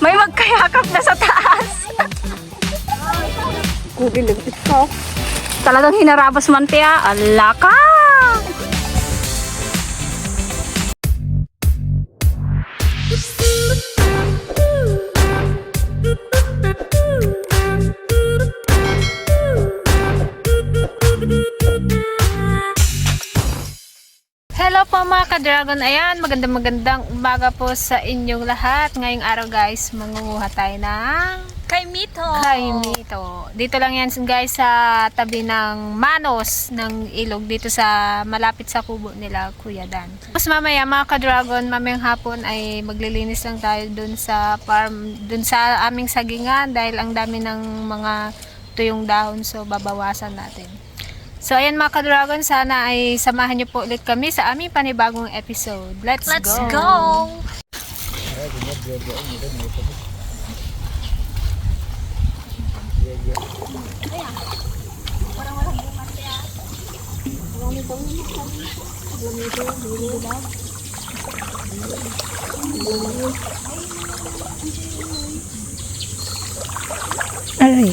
May magkayakap na sa taas. Kubilagit ka. Talagang hinarabas man tiya. Ala ka! Hello po mga ka-dragon. Ayan, magandang magandang umaga po sa inyong lahat. Ngayong araw guys, mangunguha tayo ng Kaimito. Kaimito. Dito lang yan guys sa tabi ng Manos ng ilog dito sa malapit sa kubo nila Kuya Dan. Tapos mamaya mga ka-dragon, mamayang hapon ay maglilinis lang tayo dun sa farm, dun sa aming sagingan dahil ang dami ng mga tuyong dahon so babawasan natin. So ayan mga ka-dragon, sana ay samahan niyo po ulit kami sa aming panibagong episode. Let's, Let's go! go. Aray.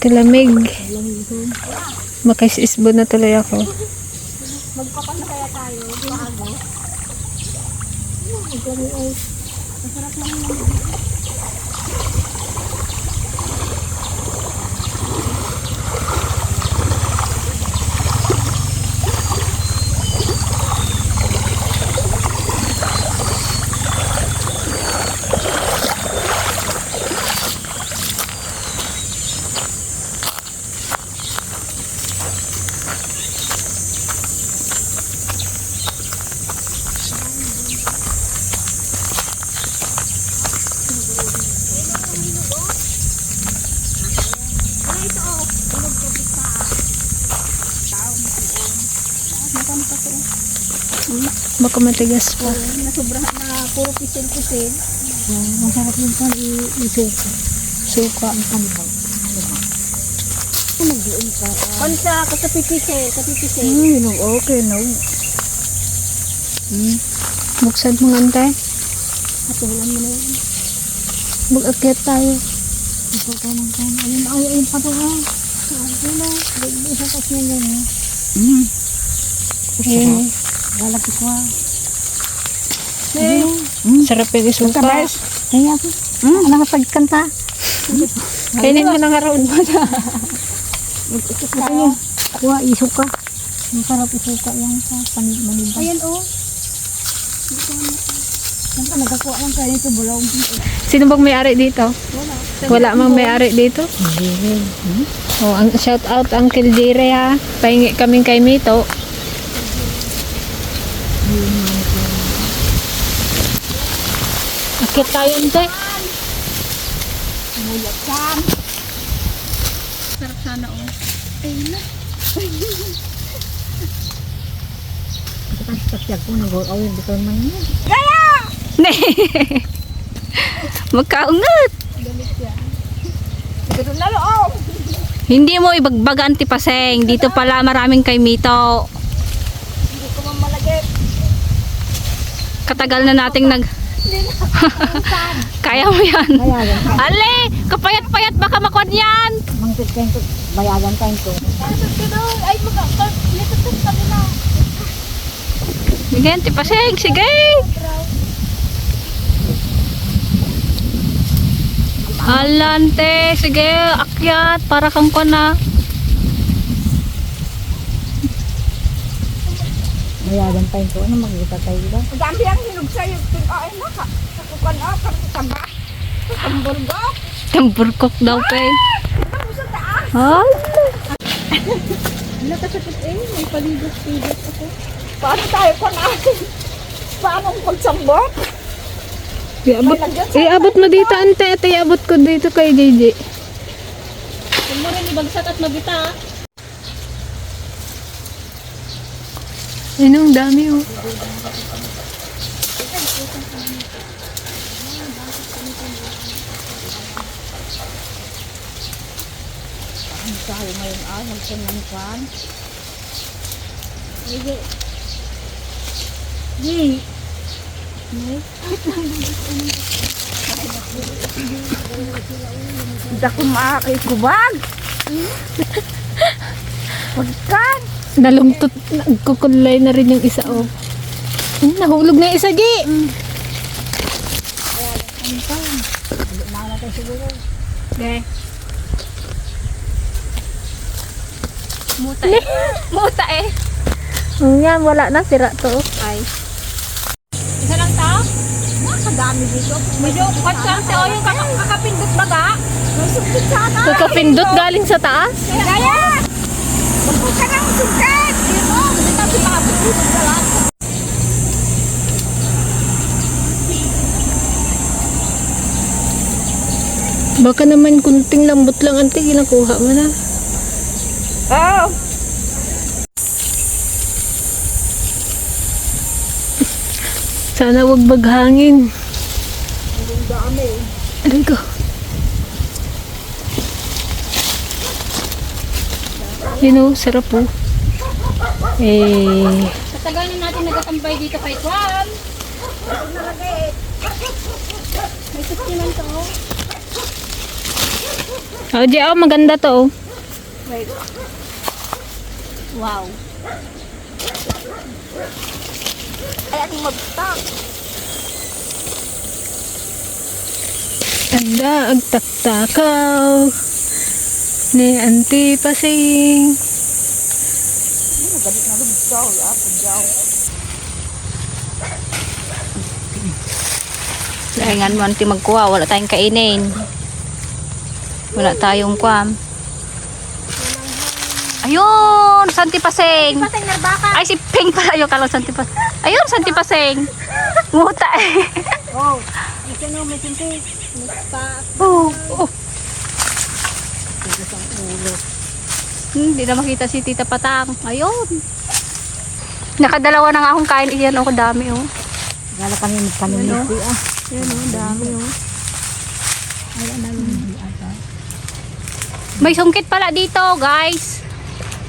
Kalamig. Makaisisbo na tuloy ako. Magpapantaya tayo. Bago. Baka matigas pa. Nasobrahan na puro pisil-pisil. Masarap yung pan i-isuka. Suka. Mag-iin ka. Pansa, katapipise, katapipise. Hmm, okay no. Hmm. Buksan mo nga antay. Hatulan mo na yun. Mag-akyat tayo. Ka ng kan. Ayun, ay, ayun pa to ha. Ayun na. Isa kasi yung gano'n. Hmm. Ayun. Galapit ko ha. Sarap yung isuka. Ay, ako. Hmm? Nakapagkanta. Kainin mo na nga raon mo na. Ka. Kuha, isuka. Masarap isuka yan sa panibaniba. Ayan o. Saan ka nagkakuha lang kaya ito bulaw. Sino bang may-ari dito? Wala mang may-ari dito? Oh, ang shout out Uncle Jire ha. Pahingi kaming kay Mito. Akit tayo nte. Muyat yan. Sarap sana o. Ayun na. Tapos ko nag-awin dito man yun. Ne. Magkaungat. Dito na loob. Hindi mo ibagbaga antipaseng. Dito pala maraming kay Mito. Hindi ko. Katagal na nating nag... Kaya mo yan. Bayagan ka. Ale, kapayat-payat baka makwan yan. Mangkit kayo ko. Bayagan kayo ko. Ay, mag- nito kami na. Sige, antipaseng. Sige. Alante, sige, akyat para kang ko na. Bayagan kayo ko. Ano makikita tayo ba? Dami ang hinog sa'yo. Ay, naka. Nakukan na. Tamba. Tamburgo. Tamburkok daw pa eh. Ay, Nakasakit eh. May paligot-ligot ako. Paano tayo pa natin? Paano ang pagsambot? iabot, iabot mo dito ante at iabot ko dito kay JJ. Huwag mo rin ibagsak at mabita. Ayun, ang dami oh. Ang sayo ngayon. Magsan ng kwan. Hindi. Di. Hindi ako makakikubag. Pagkan. Nalungtot, nagkukulay na rin yung isa, oh. Hmm, nahulog na yung isa, Gi. Okay. Muta eh. Muta eh. Hmm, yan, wala na. Sira to. Ay. Isa lang tao? Nakadami dito. Medyo kwatsarte o yung kaka- kakapindot baga. Kakapindot galing sa taas? Kaya! Huwag ka nang. Baka naman kunting lambot lang ante ginakuha mo na. Oh! Sana wag baghangin. Ang dami. Aray ko. Yun o, sarap po. Eh, Tagal na natin nagatambay dito kay Kwan. May sustiman to. oh, di oh, maganda to. oh. Wait. Wow. Ay, ating mag-stop. Anda, agtaktakaw. Ni Auntie Pasing. Galit na lubdaw. Ah, pagdaw. Laingan mo anti magkuha, wala tayong kainin. Wala tayong kwam. Ayun, Santi Paseng. Pasay narbaka. Ay, si Ping pala yung kalang Santi Paseng. Ayun, Santi Paseng. Muta eh. Oh. Ito no, may pa. Oh, oh. Hmm, Hindi na makita si Tita Patang. Ayun. Nakadalawa na nga akong kain. Iyan ako dami oh. Gala kami magpaniniti ah. Yan oh, dami oh. May sungkit pala dito, guys.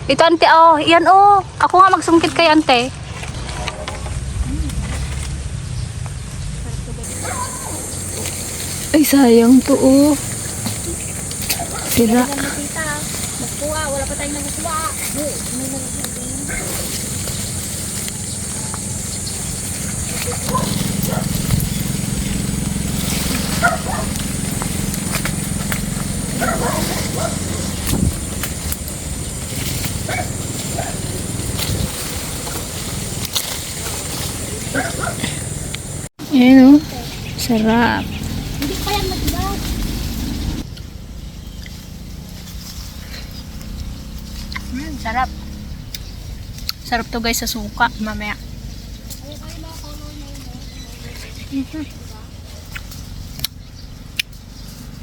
Ito ante oh, yan oh. Ako nga magsungkit kay ante. Ay, sayang to oh. Sira. Magkuha, wala pa tayong nagkuha. Ayan oh. Sarap. Hmm, sarap. Sarap to guys sa suka, mamaya.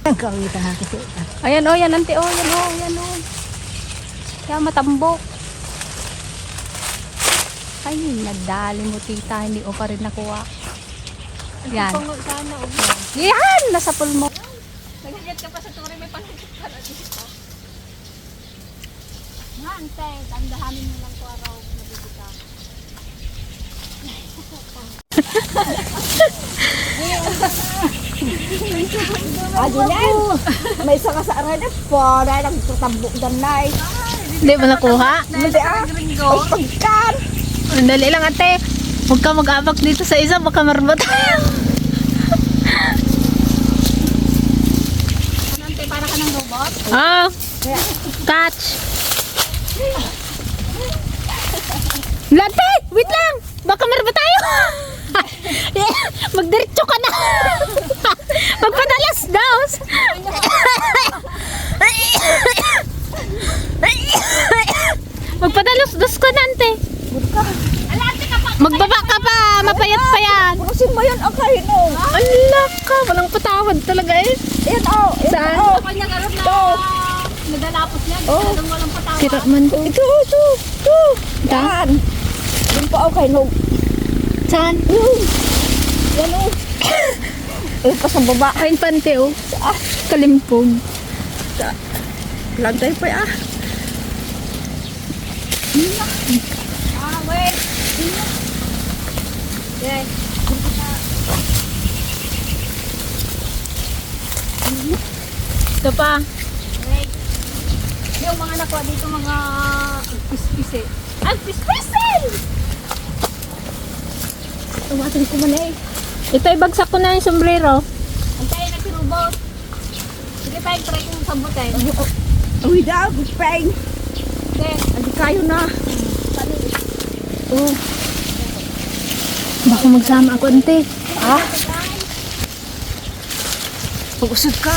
Nagkawita na kasi. Ayan oh, yan ante oh, yan oh, yan oh. Kaya matambok. Ay, nagdali mo tita, hindi ko pa rin nakuha. Yan. sana oh. Yan, nasa pulmo. Naghagat ka pa sa turi, may panagkat pala dito. Yan, te, tandahanin mo lang ko araw nabibita. Adilan! May isa ka sa aray na po. Dahil nagtatambok dan na eh. Hindi mo nakuha? Hindi ah. Ay, pagkan! Ang dali lang ate. Huwag ka mag-abak dito sa isa, baka marbat tayo. Ante, para ka ng robot? Oh, catch. Late, wait lang. Baka marbat tayo. Magdiretso ka na. Magpadalas daw. Magpadalos dos ka nante. Magbaba ka pa, mapayat pa yan. Punusin mo yun. Okay, no. Ala ka, walang patawad talaga eh. Ayan oh. Ayan, Saan? oh. Na Ito. Nadalapos yan, Oh. talagang walang patawad. Sira man to. Ito, ito. Ito. Yan. Yun pa okay, no. Saan? Yun. Yan oh. Ayun pa sa baba. Kain pante oh. Kalimpog. Lantay pa ah. Ah, wait. Okay. Ito pa. Yung mga nakuha dito mga pispisi. Ang pispisel! Tumatang ko man eh. Ito ibagsak ko na yung sombrero. Ang tayo na sinubot. Sige tayo, try kong sabutin. Uy daw, gupeng. Okay. Andi kayo na. Oh. Baka magsama ako, ante. Ha? Pag-usod ka.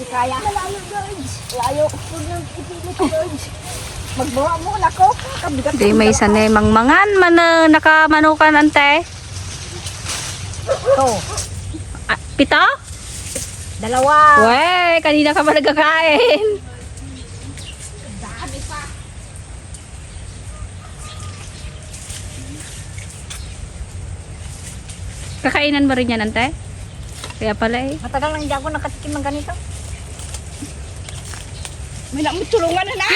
Hindi kaya. Malayo, George. Layo. Huwag nang ipilit, George. Magbawa mo na ko. Kabigat Di may sanay mangmangan man na nakamanukan ante. to. Ah, pito? Dalawa. Wey, kanina ka pa nagkakain. Kakainan mo rin yan, ante? Kaya pala eh. Matagal nang hindi ako nakatikim ng ganito. May namutulungan na na.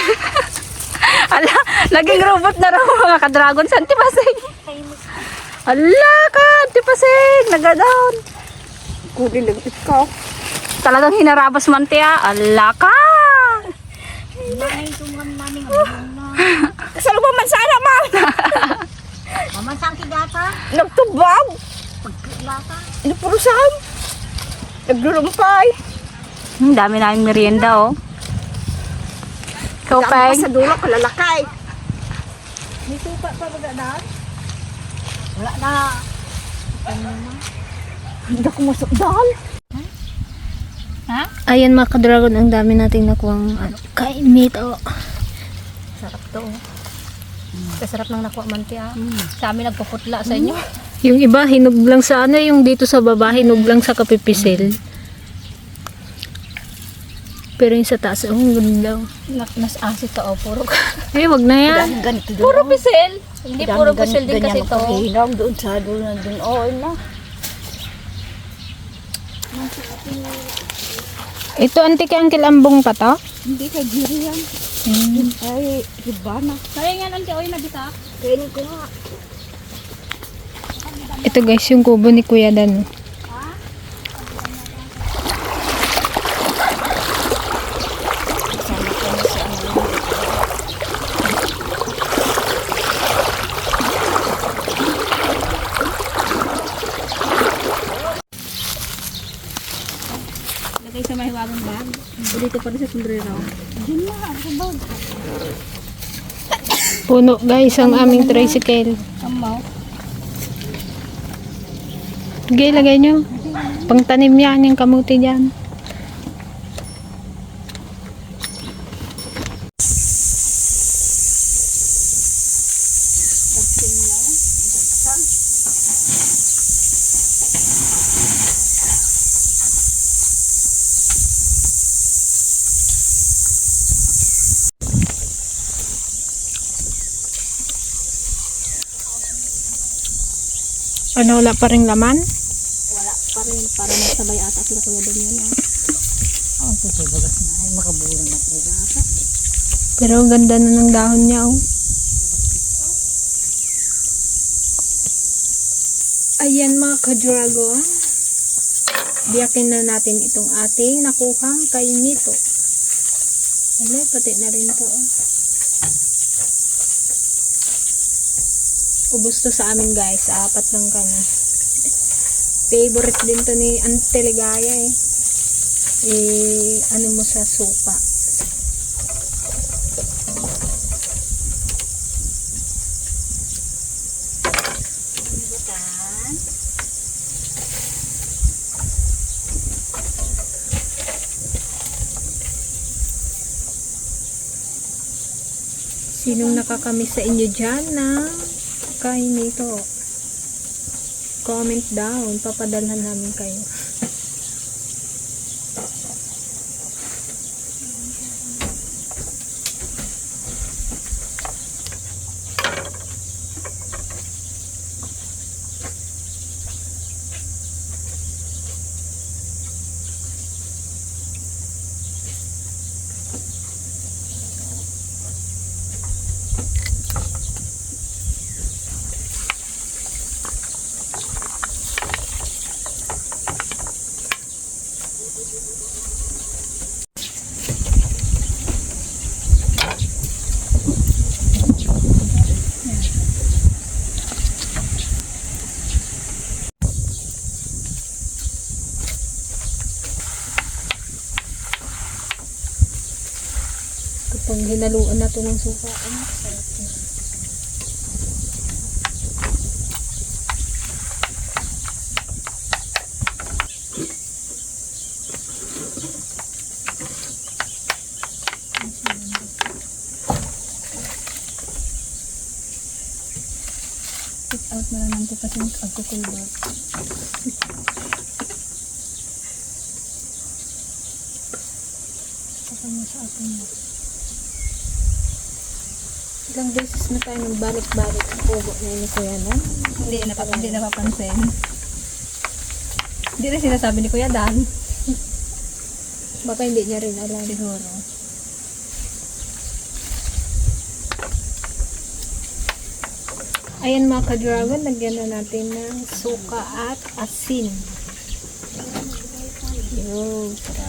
Ala, naging robot na raw mga ka-dragon sa antipasig. Ala ka, antipasig, nagadown. Kunin lang ikaw. Talagang hinarabas man tiya. Ala ka. Kasalubo man sana, ma'am. Mamansang kigata. Nagtubag. Napurusan. Naglulumpay. Hmm, dami namin merienda oh. Pa sa dulo, kalalakay. May supa pa ba daan? Wala na. Hindi ako masok dahil. Ayan mga ka-dragon, ang dami nating nakuwang ano, kain meat. Oh. Sarap to. oh. Kasarap ng nakuha man tiya. Sa amin nagpuputla sa inyo. Yung iba, hinog lang sa ano, yung dito sa baba, hinog lang sa kapipisil. Pero yung sa taas, oh, ang ganda. oh. Nak nas asit to oh, puro. Eh, wag na yan. Ganito doon. puro pisil. Hindi puro pisil din kasi to. Hinog doon sa doon na doon. Oo na. Ito, anti kay Uncle Ambong pa to? Hindi kay Giri yan. Ay, iba na. Kaya nga nanti oy nabita. Kainin ko nga. Ito guys, yung kubo ni Kuya Dan. Lagay sa mahiwagang bag. Dito pa rin sa sombrero. Puno guys, ang aming tricycle. Sige, lagay nyo. Pangtanim yan, yung kamuti dyan. Ano, wala pa rin laman? Wala pa rin para magsabay ata sila kuya doon yun. Ang kasi bagas na ay makabulan na po yata. Pero ang ganda na ng dahon niya, oh. Ayan mga ka-dragon. Biyakin na natin itong ating nakuhang kainito. Wala, pati na rin to, oh. Ubus sa amin guys. Apat lang kami. Favorite din to ni Auntie Ligaya eh. Eh, ano mo sa supa. Sinong nakakamiss sa inyo dyan na kain nito. Comment down. Papadalhan namin kayo. Hinaluan na to ng suka, ano, na. Take out mo lang ng to kasi agkukulbot. Saka mo sa atin mo. Ilang beses na tayo nagbalik-balik sa kubo na yun ni Kuya Nan. Hindi, napap hindi napapansin. Hindi rin sinasabi ni Kuya Dan. Baka hindi niya rin alam. Siguro. Ayan mga ka-dragon, lagyan na natin ng suka at asin. Yun, sarap.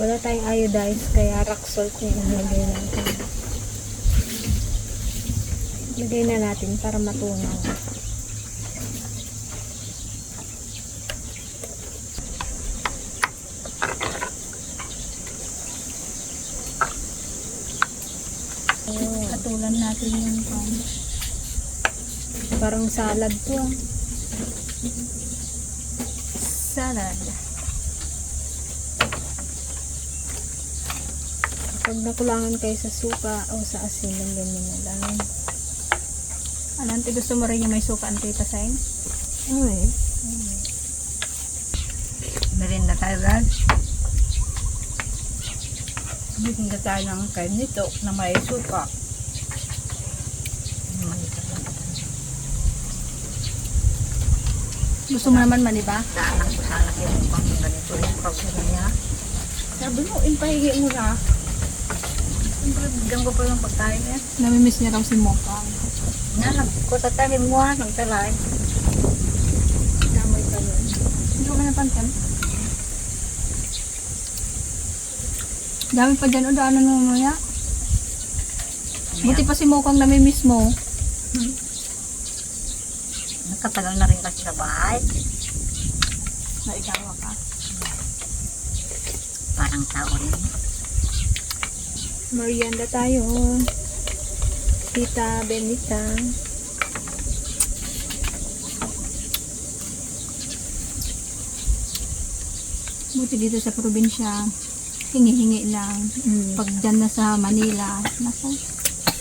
Wala tayong iodized, kaya rock salt na yung lagay natin. Lagay na natin para matunaw. Katulan natin yung pan. Parang salad to ah. Salad. Pag nakulangan kayo sa suka o sa asin, nyo na lang. Ano, ante gusto mo rin yung may suka ante pasain? Okay. Merinda tayo, Brad. Bigyan tayo ng kain nito na may suka. Gusto mo naman man, di ba? Daanan ko sana yung pang ganito yung program niya. Sabi mo, impahingi mo na. Siyempre, bigyan ko pa yung pagkain niya. Namimiss niya raw si Mokang. Nanag ko sa talim mo ha, ng talay. Damay ka nun. Hindi ko na pantan. Dami pa dyan o daanan mo mamaya. Buti pa si Mokang namimiss mo. Nakatagal na rin kasi sa bahay. Naigawa ka. Parang tao rin. Merienda tayo. Tita Benita. Buti dito sa probinsya, hingi-hingi lang. Mm. Pag dyan na sa Manila, naku,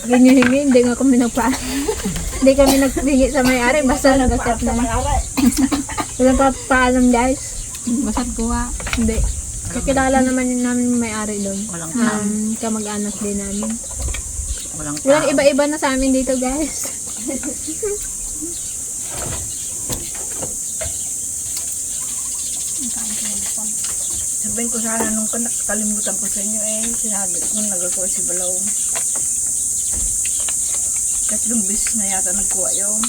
Hingi-hingi, hindi nga kami nagpa... hindi kami naghingi sa may-ari. Basta nag-accept na lang. Walang pa paalam guys. basat kuha. Hindi. Kakilala naman yun namin yung may-ari doon. Walang tao. Um, kamag-anak din namin. Walang tao. Walang iba-iba na sa amin dito guys. Sabihin ko sana nung kalimutan ko sa inyo eh, sinabi ko nagkakuha si Balaw. Tatlong beses na yata nagkuha yun.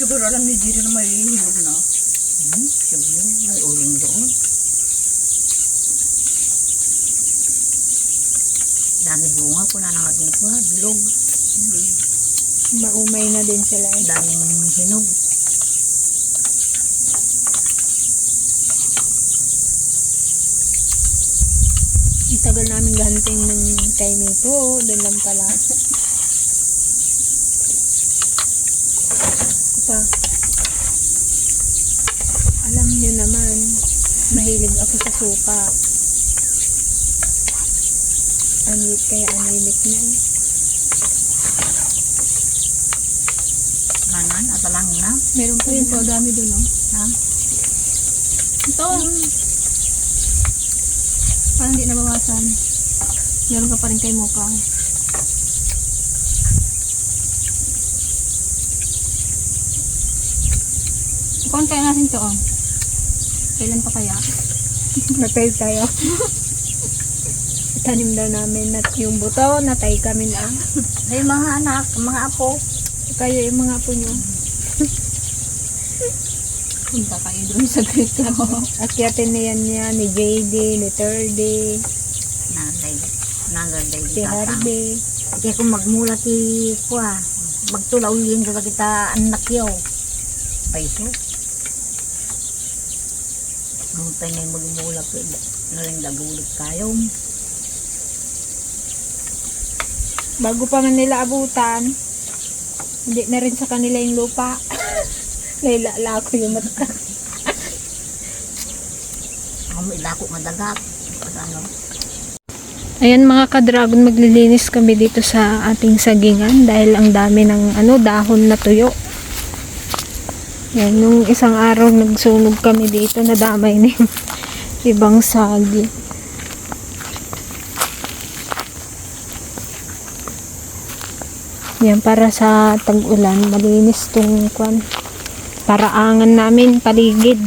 Siguro alam ni Jiri na may hihilog na. Hmm, siguro may uling doon. Dami bunga ko na nakagintuha, bilog. Maumay na din sila eh. Daming hinog. tagal namin gahanting ng timing po. Doon lang pala. Pa. Alam niyo naman, mahilig ako sa suka. Anit kaya anemic na eh. Manan, at lang na. Meron pa yun po, dami doon oh. Ha? Ito. Parang di nabawasan. Meron ka pa rin kay Mocha. Konti natin to oh. Kailan pa kaya? Natay tayo. Tanim daw namin at yung buto, natay kami na. Ay, mga anak, mga apo. Kayo yung mga apo nyo. Punta kayo doon sa Greek Club. Akyatin na yan niya ni JD, ni Thirdy, Nanay, nanay, si Harvey. Kaya kung magmula ti kuha, magtulaw yun sa kita anak yaw. Paiso. Nung tayo na magmula ko, nalang dagulit kayo. Bago pa man nila abutan, hindi na rin sa kanila yung lupa. Nailala ko yung mata. Ang ilako madagat. At ano, Ayan mga ka-dragon, maglilinis kami dito sa ating sagingan dahil ang dami ng ano, dahon na tuyo. Yan, nung isang araw nagsunog kami dito, nadamay na yung ibang sagi. Yan, para sa tag-ulan, malinis tong kwan. Paraangan namin, paligid.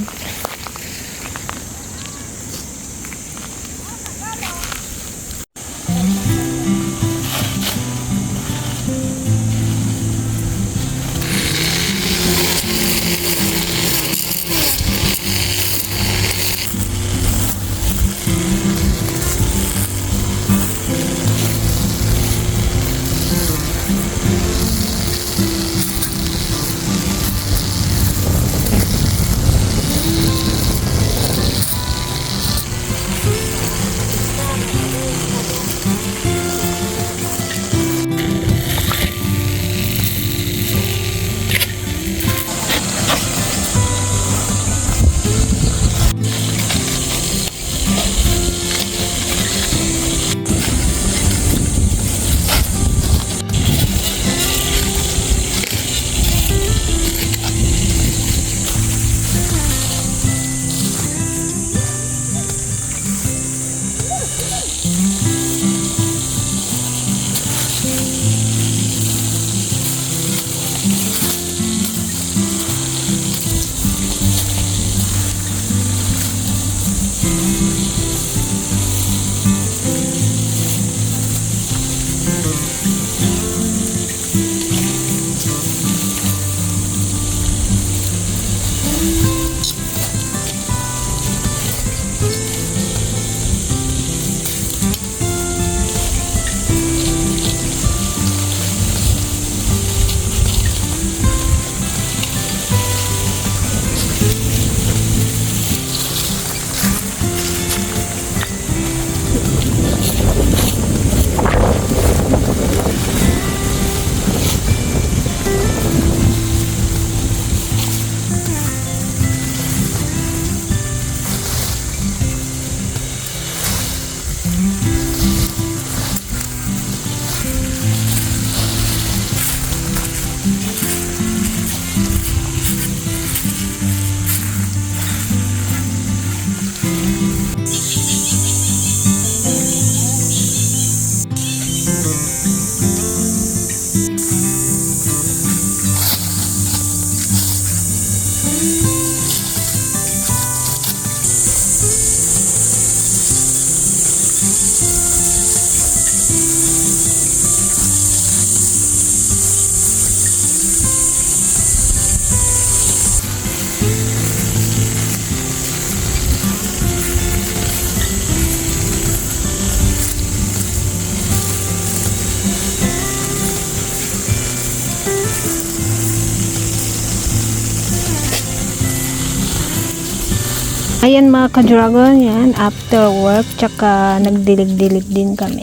Ayan mga ka-dragon, yan. After work, tsaka nagdilig-dilig din kami.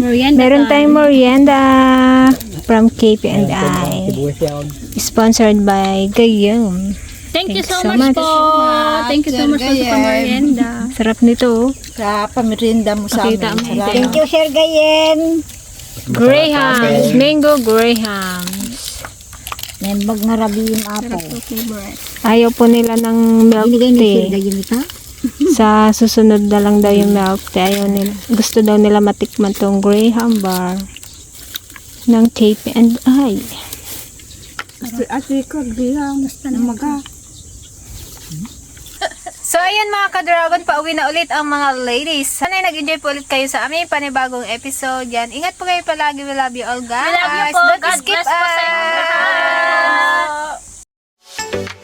Merienda. Meron tayong merienda from KP&I. Sponsored by Gayum. Thank you so, so much, much. po. Thank you so much po sa merienda. Sarap nito. oh. Sa pamirinda mo sa amin. Pakita mo. Salamat. Thank you, Sir Gayen. Grahams. Mango Grahams. Nembag na rabi yung apo. Ayaw po nila ng milk tea. Sa susunod na lang daw yung milk tea. Ayaw nila. Gusto daw nila matikman tong Graham bar ng. Ate ko, bilang. Namaga. So, ayan mga ka-dragon, pauwi na ulit ang mga ladies. Sana'y nag-enjoy po ulit kayo sa aming panibagong episode. Yan, ingat po kayo palagi. We love you all, guys. We love you po. Don't God skip bless po sa inyo us. lahat.